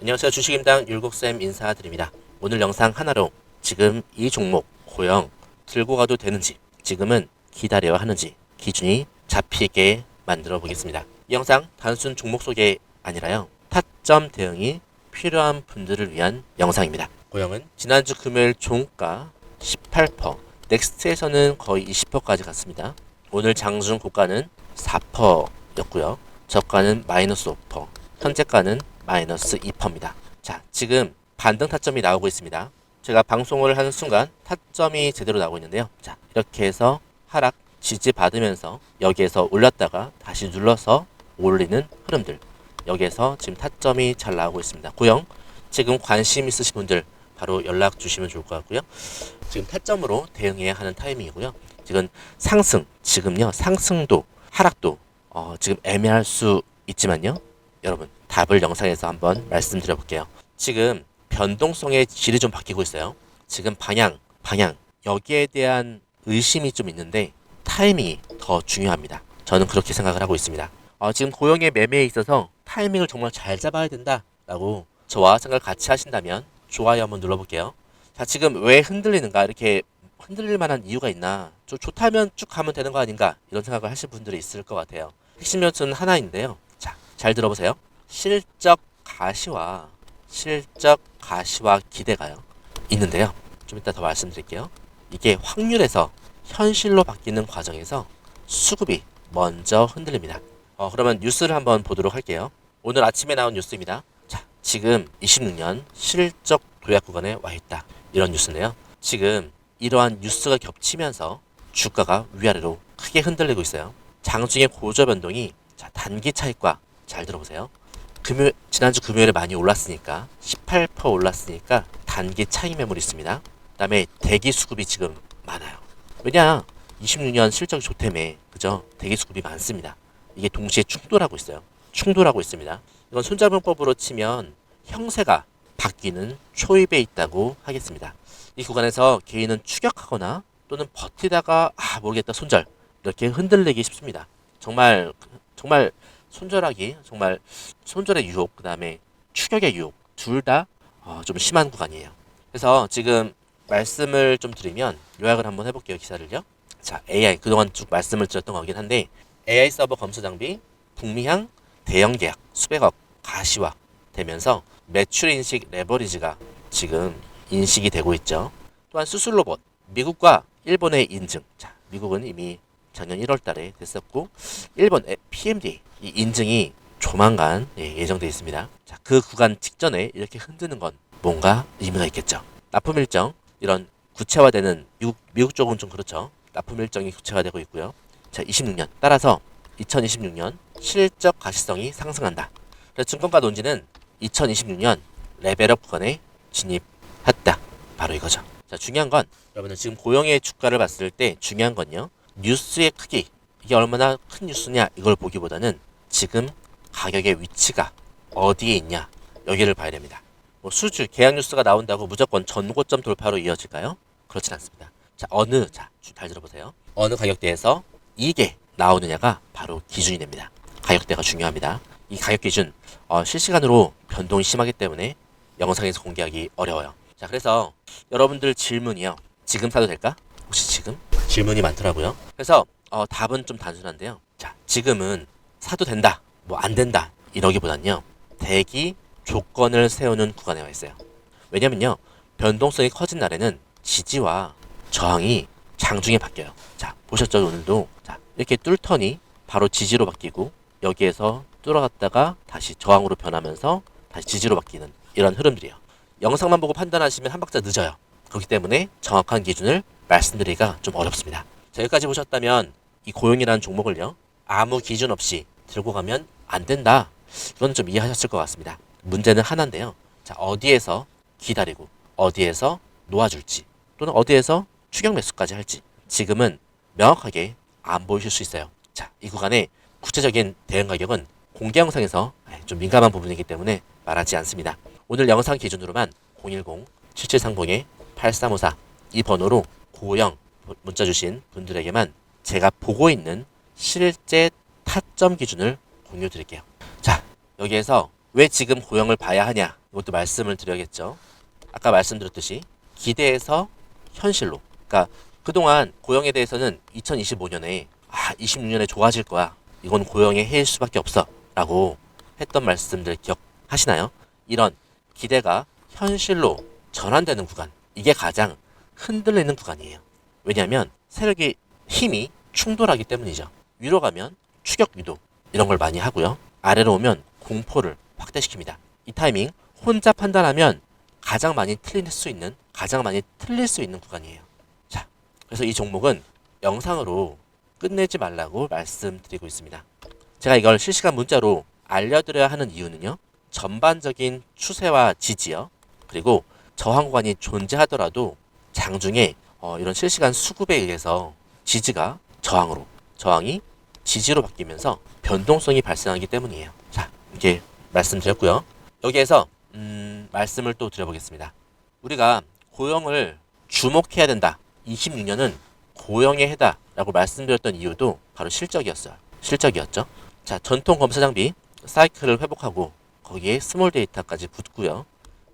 안녕하세요. 주식임당 율곡쌤 인사드립니다. 오늘 영상 하나로 지금 이 종목 고영 들고 가도 되는지 지금은 기다려야 하는지 기준이 잡히게 만들어 보겠습니다. 이 영상 단순 종목 소개 아니라요. 타점 대응이 필요한 분들을 위한 영상입니다. 고영은 지난주 금요일 종가 18%, 넥스트에서는 거의 20%까지 갔습니다. 오늘 장중 고가는 4%였고요. 저가는 마이너스 5%, 현재가는 마이너스 2%입니다. 자, 지금 반등 타점이 나오고 있습니다. 제가 방송을 하는 순간 타점이 제대로 나오고 있는데요. 자, 이렇게 해서 하락 지지 받으면서 여기에서 올렸다가 다시 눌러서 올리는 흐름들. 여기에서 지금 타점이 잘 나오고 있습니다. 고영 지금 관심 있으신 분들 바로 연락 주시면 좋을 것 같고요. 지금 타점으로 대응해야 하는 타이밍이고요. 지금 상승, 지금요 상승도 하락도 어, 지금 애매할 수 있지만요. 여러분 답을 영상에서 한번 말씀드려 볼게요. 지금 변동성의 질이 좀 바뀌고 있어요. 지금 방향, 방향 여기에 대한 의심이 좀 있는데 타이밍이 더 중요합니다. 저는 그렇게 생각을 하고 있습니다. 어, 지금 고용의 매매에 있어서 타이밍을 정말 잘 잡아야 된다라고 저와 생각 같이 하신다면 좋아요 한번 눌러볼게요. 자 지금 왜 흔들리는가 이렇게 흔들릴 만한 이유가 있나 좀 좋다면 쭉 가면 되는 거 아닌가 이런 생각을 하실 분들이 있을 것 같아요. 핵심 요소는 하나인데요. 자잘 들어보세요. 실적 가시와 실적 가시와 기대가요 있는데요. 좀 이따 더 말씀드릴게요. 이게 확률에서 현실로 바뀌는 과정에서 수급이 먼저 흔들립니다. 어, 그러면 뉴스를 한번 보도록 할게요. 오늘 아침에 나온 뉴스입니다. 자, 지금 26년 실적 도약 구간에 와 있다. 이런 뉴스인데요. 지금 이러한 뉴스가 겹치면서 주가가 위아래로 크게 흔들리고 있어요. 장중의 고저 변동이 자, 단기 차익과 잘 들어보세요. 금요 지난주 금요일에 많이 올랐으니까 18% 올랐으니까 단기 차익 매물이 있습니다. 그다음에 대기 수급이 지금 많아요. 왜냐? 26년 실적이 좋다며 그죠? 대기 수급이 많습니다. 이게 동시에 충돌하고 있어요. 충돌하고 있습니다. 이건 손자분법으로 치면 형세가 바뀌는 초입에 있다고 하겠습니다. 이 구간에서 개인은 추격하거나 또는 버티다가 아 모르겠다 손절 이렇게 흔들리기 쉽습니다. 정말 정말 손절하기 정말 손절의 유혹 그다음에 추격의 유혹 둘다 어, 좀 심한 구간이에요. 그래서 지금 말씀을 좀 드리면 요약을 한번 해볼게요 기사를요. 자 AI 그동안 쭉 말씀을 드렸던 거긴 한데 AI 서버 검수 장비 북미향 대형 계약 수백억 가시화 되면서 매출 인식 레버리지가 지금 인식이 되고 있죠. 또한 수술 로봇 미국과 일본의 인증. 자, 미국은 이미 작년 1월 달에 됐었고 일본 PMDA 이 인증이 조만간 예, 예정돼 있습니다. 자, 그 구간 직전에 이렇게 흔드는 건 뭔가 의미가 있겠죠. 납품 일정 이런 구체화되는 미국 미국 쪽은 좀 그렇죠. 납품 일정이 구체화되고 있고요. 자, 26년 따라서 2026년 실적 가시성이 상승한다. 그래서 증권가 논지는 2026년 레벨업 구간에 진입했다. 바로 이거죠. 자, 중요한 건 여러분들 지금 고용의 주가를 봤을 때 중요한 건요. 뉴스의 크기 이게 얼마나 큰 뉴스냐 이걸 보기보다는 지금 가격의 위치가 어디에 있냐 여기를 봐야 됩니다. 뭐 수주 계약 뉴스가 나온다고 무조건 전고점 돌파로 이어질까요? 그렇진 않습니다. 자 어느 자잘 들어보세요. 어느 가격대에서 이게 나오느냐가 바로 기준이 됩니다. 가격대가 중요합니다. 이 가격 기준 어, 실시간으로 변동이 심하기 때문에 영상에서 공개하기 어려워요. 자 그래서 여러분들 질문이요. 지금 사도 될까? 혹시 지금? 질문이 많더라고요. 그래서 어, 답은 좀 단순한데요. 자 지금은 사도 된다, 뭐 안 된다 이러기보단요. 대기 조건을 세우는 구간에 와 있어요. 왜냐면요. 변동성이 커진 날에는 지지와 저항이 장중에 바뀌어요. 자, 보셨죠? 오늘도. 자, 이렇게 뚫더니 바로 지지로 바뀌고 여기에서 뚫어갔다가 다시 저항으로 변하면서 다시 지지로 바뀌는 이런 흐름들이에요. 영상만 보고 판단하시면 한 박자 늦어요. 그렇기 때문에 정확한 기준을 말씀드리기가 좀 어렵습니다. 자, 여기까지 보셨다면 이 고용이라는 종목을요. 아무 기준 없이 들고 가면 안 된다. 이건 좀 이해하셨을 것 같습니다. 문제는 하나인데요. 자, 어디에서 기다리고 어디에서 놓아줄지 또는 어디에서 추격 매수까지 할지 지금은 명확하게 안 보이실 수 있어요. 자, 이 구간의 구체적인 대응 가격은 공개 영상에서 좀 민감한 부분이기 때문에 말하지 않습니다. 오늘 영상 기준으로만 010-7730-8354 이 번호로 고영 문자 주신 분들에게만 제가 보고 있는 실제 타점 기준을 공유 드릴게요. 자, 여기에서 왜 지금 고영을 봐야 하냐? 이것도 말씀을 드려야겠죠. 아까 말씀드렸듯이 기대에서 현실로. 그러니까 그동안 고영에 대해서는 2025년에 아, 26년에 좋아질 거야. 이건 고영의 해일 수밖에 없어. 라고 했던 말씀들 기억하시나요? 이런 기대가 현실로 전환되는 구간. 이게 가장 흔들리는 구간이에요. 왜냐하면 세력의 힘이 충돌하기 때문이죠. 위로 가면 추격 유도 이런 걸 많이 하고요. 아래로 오면 공포를 확대시킵니다. 이 타이밍 혼자 판단하면 가장 많이 틀릴 수 있는 가장 많이 틀릴 수 있는 구간이에요. 자, 그래서 이 종목은 영상으로 끝내지 말라고 말씀드리고 있습니다. 제가 이걸 실시간 문자로 알려드려야 하는 이유는요. 전반적인 추세와 지지요. 그리고 저항 구간이 존재하더라도 장중에 어, 이런 실시간 수급에 의해서 지지가 저항으로, 저항이 지지로 바뀌면서 변동성이 발생하기 때문이에요. 자, 이렇게 말씀드렸고요. 여기에서 음, 말씀을 또 드려보겠습니다. 우리가 고영을 주목해야 된다. 26년은 고영의 해다라고 말씀드렸던 이유도 바로 실적이었어요. 실적이었죠. 자, 전통 검사 장비 사이클을 회복하고 거기에 스몰 데이터까지 붙고요.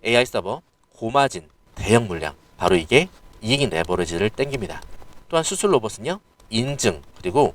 AI 서버, 고마진, 대형 물량. 바로 이게 이익인 레버리지를 땡깁니다. 또한 수술 로봇은요. 인증 그리고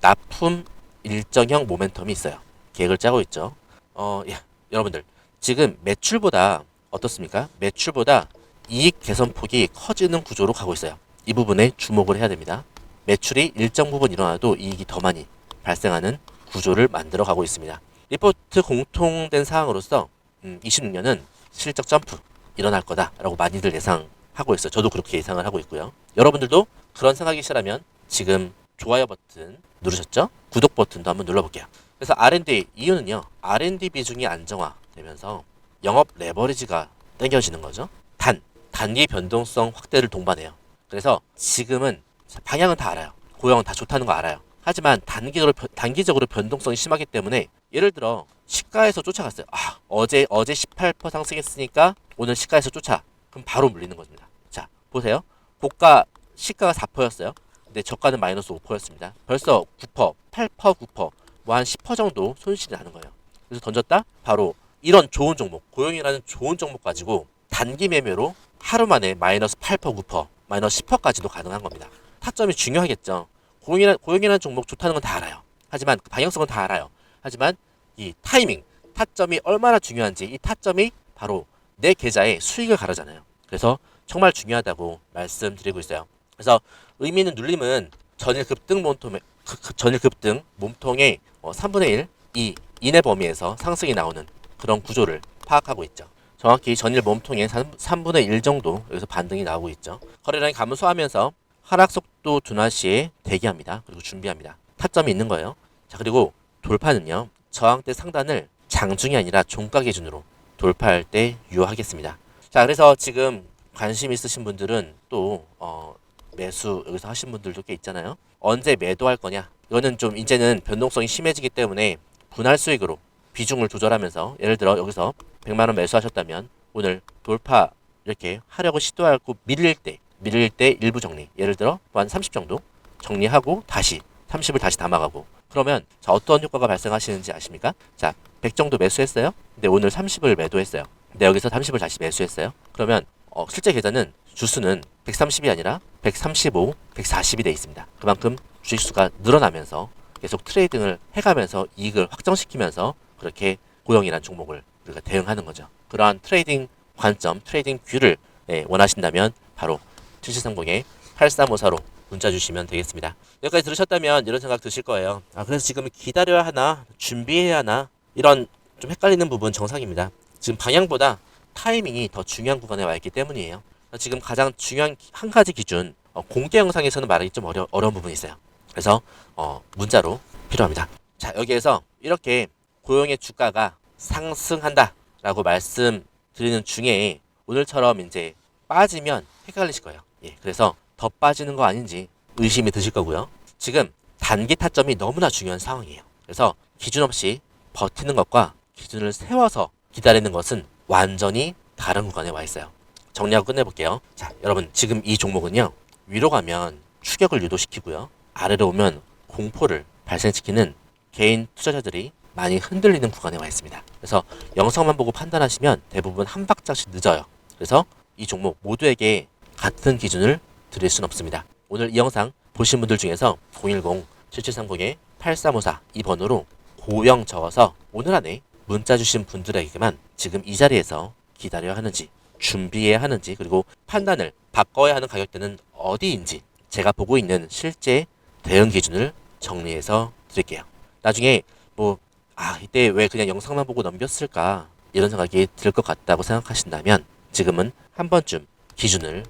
납품 일정형 모멘텀이 있어요. 계획을 짜고 있죠. 어, 예, 여러분들 지금 매출보다 어떻습니까? 매출보다 이익 개선 폭이 커지는 구조로 가고 있어요. 이 부분에 주목을 해야 됩니다. 매출이 일정 부분 일어나도 이익이 더 많이 발생하는 구조를 만들어 가고 있습니다. 리포트 공통된 사항으로서 음, 26년은 실적 점프 일어날 거다라고 많이들 예상 하고 있어요. 저도 그렇게 예상을 하고 있고요. 여러분들도 그런 생각이 시라면 지금 좋아요 버튼 누르셨죠? 구독 버튼도 한번 눌러볼게요. 그래서 R&D 이유는요. R&D 비중이 안정화되면서 영업 레버리지가 땡겨지는 거죠. 단 단기 변동성 확대를 동반해요. 그래서 지금은 방향은 다 알아요. 고영은 다 좋다는 거 알아요. 하지만 단기적으로 변- 단기적으로 변동성이 심하기 때문에 예를 들어 시가에서 쫓아갔어요. 아 어제 어제 18% 상승했으니까 오늘 시가에서 쫓아. 그럼 바로 물리는 겁니다. 자 보세요. 고가 시가가 4%였어요. 근데 저가는 마이너스 5%였습니다. 벌써 9%, 8%, 9%, 뭐 한 10% 정도 손실이 나는 거예요. 그래서 던졌다 바로 이런 좋은 종목, 고용이라는 좋은 종목 가지고 단기 매매로 하루 만에 마이너스 8%, 9%, 마이너스 10%까지도 가능한 겁니다. 타점이 중요하겠죠. 고용이라는, 고용이라는 종목 좋다는 건 다 알아요. 하지만 그 방향성은 다 알아요. 하지만 이 타이밍, 타점이 얼마나 중요한지 이 타점이 바로 내 계좌에 수익을 가르잖아요. 그래서 정말 중요하다고 말씀드리고 있어요. 그래서 의미 있는 눌림은 전일 급등 몸통에 그- 그 전일 급등 몸통의 어, 3분의 1, 이 이내 범위에서 상승이 나오는 그런 구조를 파악하고 있죠. 정확히 전일 몸통의 3, 분의 1 정도 여기서 반등이 나오고 있죠. 거래량이 감소하면서 하락 속도 둔화 시에 대기합니다. 그리고 준비합니다. 타점이 있는 거예요. 자 그리고 돌파는요. 저항대 상단을 장중이 아니라 종가 기준으로 돌파할 때 유효하겠습니다. 자 그래서 지금 관심 있으신 분들은 또 어, 매수 여기서 하신 분들도 꽤 있잖아요. 언제 매도할 거냐? 이거는 좀 이제는 변동성이 심해지기 때문에 분할 수익으로 비중을 조절하면서 예를 들어 여기서 100만 원 매수하셨다면 오늘 돌파 이렇게 하려고 시도하고 밀릴 때 밀릴 때 일부 정리 예를 들어 뭐한30 정도 정리하고 다시 30을 다시 담아가고 그러면 자 어떤 효과가 발생하시는지 아십니까? 자 100 정도 매수했어요. 근데 오늘 30을 매도했어요. 근데 여기서 30을 다시 매수했어요. 그러면 어, 실제 계좌는 주수는 130이 아니라 135, 140이 돼 있습니다. 그만큼 주식 수가 늘어나면서 계속 트레이딩을 해가면서 이익을 확정시키면서 그렇게 고용이란 종목을 우리가 대응하는 거죠. 그러한 트레이딩 관점, 트레이딩 뷰를 예, 원하신다면 바로 7730에 8354로 문자 주시면 되겠습니다. 여기까지 들으셨다면 이런 생각 드실 거예요. 아, 그래서 지금 기다려야 하나, 준비해야 하나, 이런 좀 헷갈리는 부분 정상입니다. 지금 방향보다 타이밍이 더 중요한 구간에 와 있기 때문이에요. 지금 가장 중요한 한 가지 기준, 어, 공개 영상에서는 말하기 좀 어려, 어려운 부분이 있어요. 그래서 어, 문자로 필요합니다. 자, 여기에서 이렇게 고용의 주가가 상승한다라고 말씀드리는 중에 오늘처럼 이제 빠지면 헷갈리실 거예요. 예, 그래서 더 빠지는 거 아닌지 의심이 드실 거고요. 지금 단기 타점이 너무나 중요한 상황이에요. 그래서 기준 없이 버티는 것과 기준을 세워서 기다리는 것은 완전히 다른 구간에 와 있어요. 정리하고 끝내볼게요. 자, 여러분 지금 이 종목은요 위로 가면 추격을 유도시키고요 아래로 오면 공포를 발생시키는 개인 투자자들이 많이 흔들리는 구간에 와 있습니다. 그래서 영상만 보고 판단하시면 대부분 한 박자씩 늦어요. 그래서 이 종목 모두에게 같은 기준을 드릴 수는 없습니다. 오늘 이 영상 보신 분들 중에서 010-7730-8354이 번호로 고영 적어서 오늘 안에 문자 주신 분들에게만 지금 이 자리에서 기다려야 하는지 준비해야 하는지 그리고 판단을 바꿔야 하는 가격대는 어디인지 제가 보고 있는 실제 대응 기준을 정리해서 드릴게요. 나중에 뭐 아 이때 왜 그냥 영상만 보고 넘겼을까 이런 생각이 들 것 같다고 생각하신다면 지금은 한 번쯤 기준을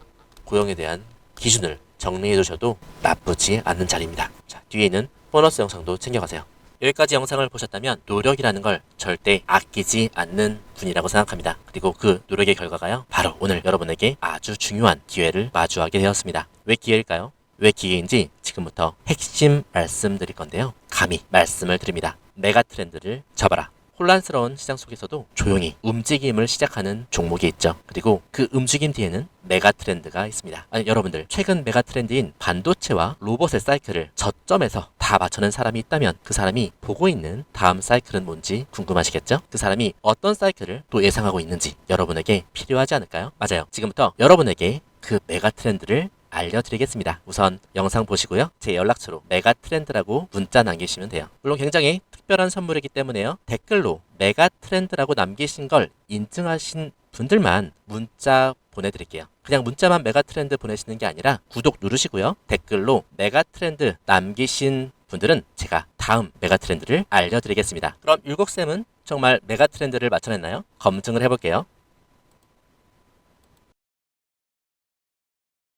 고용에 대한 기준을 정리해 두셔도 나쁘지 않는 자리입니다. 자 뒤에 있는 보너스 영상도 챙겨가세요. 여기까지 영상을 보셨다면 노력이라는 걸 절대 아끼지 않는 분이라고 생각합니다. 그리고 그 노력의 결과가요. 바로 오늘 여러분에게 아주 중요한 기회를 마주하게 되었습니다. 왜 기회일까요? 왜 기회인지 지금부터 핵심 말씀드릴 건데요. 감히 말씀을 드립니다. 메가 트렌드를 잡아라. 혼란스러운 시장 속에서도 조용히 움직임을 시작하는 종목이 있죠. 그리고 그 움직임 뒤에는 메가 트렌드가 있습니다. 아니, 여러분들 최근 메가 트렌드인 반도체와 로봇의 사이클을 저점에서 다 맞춰낸 사람이 있다면 그 사람이 보고 있는 다음 사이클은 뭔지 궁금하시겠죠? 그 사람이 어떤 사이클을 또 예상하고 있는지 여러분에게 필요하지 않을까요? 맞아요. 지금부터 여러분에게 그 메가 트렌드를 알려드리겠습니다. 우선 영상 보시고요. 제 연락처로 메가 트렌드라고 문자 남기시면 돼요. 물론 굉장히 특별한 선물이기 때문에요. 댓글로 메가 트렌드라고 남기신 걸 인증하신 분들만 문자 보내드릴게요. 그냥 문자만 메가 트렌드 보내시는 게 아니라 구독 누르시고요. 댓글로 메가 트렌드 남기신 분들은 제가 다음 메가 트렌드를 알려드리겠습니다. 그럼 율곡쌤은 정말 메가 트렌드를 맞춰냈나요? 검증을 해볼게요.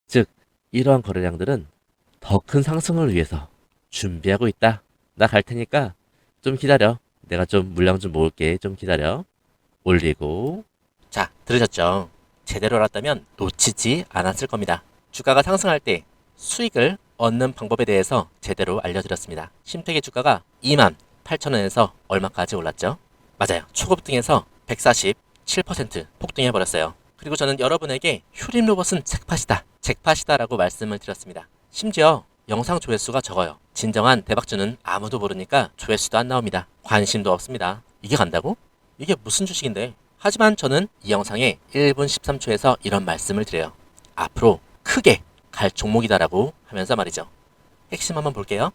즉, 이러한 거래량들은 더 큰 상승을 위해서 준비하고 있다. 나 갈 테니까 좀 기다려. 내가 좀 물량 좀 모을게. 좀 기다려. 올리고. 자, 들으셨죠? 제대로 알았다면 놓치지 않았을 겁니다. 주가가 상승할 때 수익을 얻는 방법에 대해서 제대로 알려드렸습니다. 심택의 주가가 2만 8천원에서 얼마까지 올랐죠? 맞아요. 초급등에서 147% 폭등해버렸어요. 그리고 저는 여러분에게 휴림 로봇은 잭팟이다. 잭팟이다 라고 말씀을 드렸습니다. 심지어 영상 조회수가 적어요. 진정한 대박주는 아무도 모르니까 조회수도 안 나옵니다. 관심도 없습니다. 이게 간다고? 이게 무슨 주식인데? 하지만 저는 이 영상에 1분 13초에서 이런 말씀을 드려요. 앞으로 크게 갈 종목이다라고 하면서 말이죠. 핵심 한번 볼게요.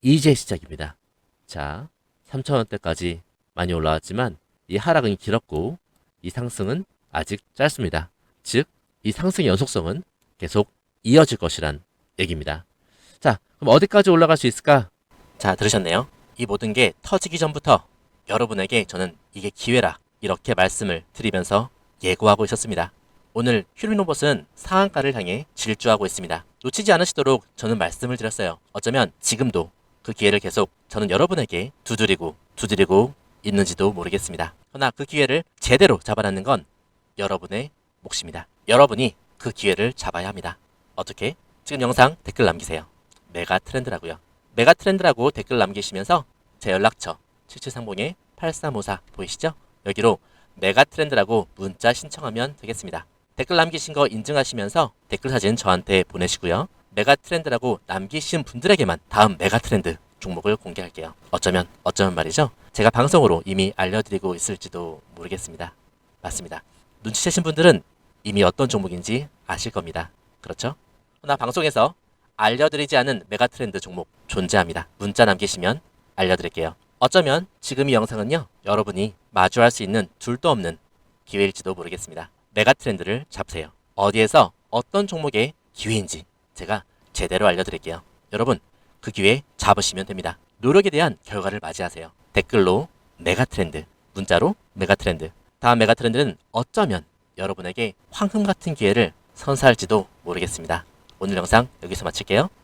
이제 시작입니다. 자, 3,000원대까지 많이 올라왔지만 이 하락은 길었고 이 상승은 아직 짧습니다. 즉, 이 상승의 연속성은 계속 이어질 것이란 얘기입니다. 자, 그럼 어디까지 올라갈 수 있을까? 자, 들으셨네요. 이 모든 게 터지기 전부터 여러분에게 저는 이게 기회라 이렇게 말씀을 드리면서 예고하고 있었습니다. 오늘 휴리노봇은 상한가를 향해 질주하고 있습니다. 놓치지 않으시도록 저는 말씀을 드렸어요. 어쩌면 지금도 그 기회를 계속 저는 여러분에게 두드리고 두드리고 있는지도 모르겠습니다. 그러나 그 기회를 제대로 잡아내는 건 여러분의 몫입니다. 여러분이 그 기회를 잡아야 합니다. 어떻게? 지금 영상 댓글 남기세요. 메가 트렌드라고요. 메가 트렌드라고 댓글 남기시면서 제 연락처 7730-8354 보이시죠? 여기로 메가 트렌드라고 문자 신청하면 되겠습니다. 댓글 남기신 거 인증하시면서 댓글 사진 저한테 보내시고요. 메가 트렌드라고 남기신 분들에게만 다음 메가 트렌드 종목을 공개할게요. 어쩌면 어쩌면 말이죠. 제가 방송으로 이미 알려드리고 있을지도 모르겠습니다. 맞습니다. 눈치채신 분들은 이미 어떤 종목인지 아실 겁니다. 그렇죠? 나 방송에서 알려드리지 않은 메가 트렌드 종목 존재합니다. 문자 남기시면 알려드릴게요. 어쩌면 지금 이 영상은요, 여러분이 마주할 수 있는 둘도 없는 기회일지도 모르겠습니다. 메가 트렌드를 잡으세요. 어디에서 어떤 종목의 기회인지 제가 제대로 알려드릴게요. 여러분, 그 기회 잡으시면 됩니다. 노력에 대한 결과를 맞이하세요. 댓글로 메가 트렌드, 문자로 메가 트렌드. 다음 메가 트렌드는 어쩌면 여러분에게 황금 같은 기회를 선사할지도 모르겠습니다. 오늘 영상 여기서 마칠게요.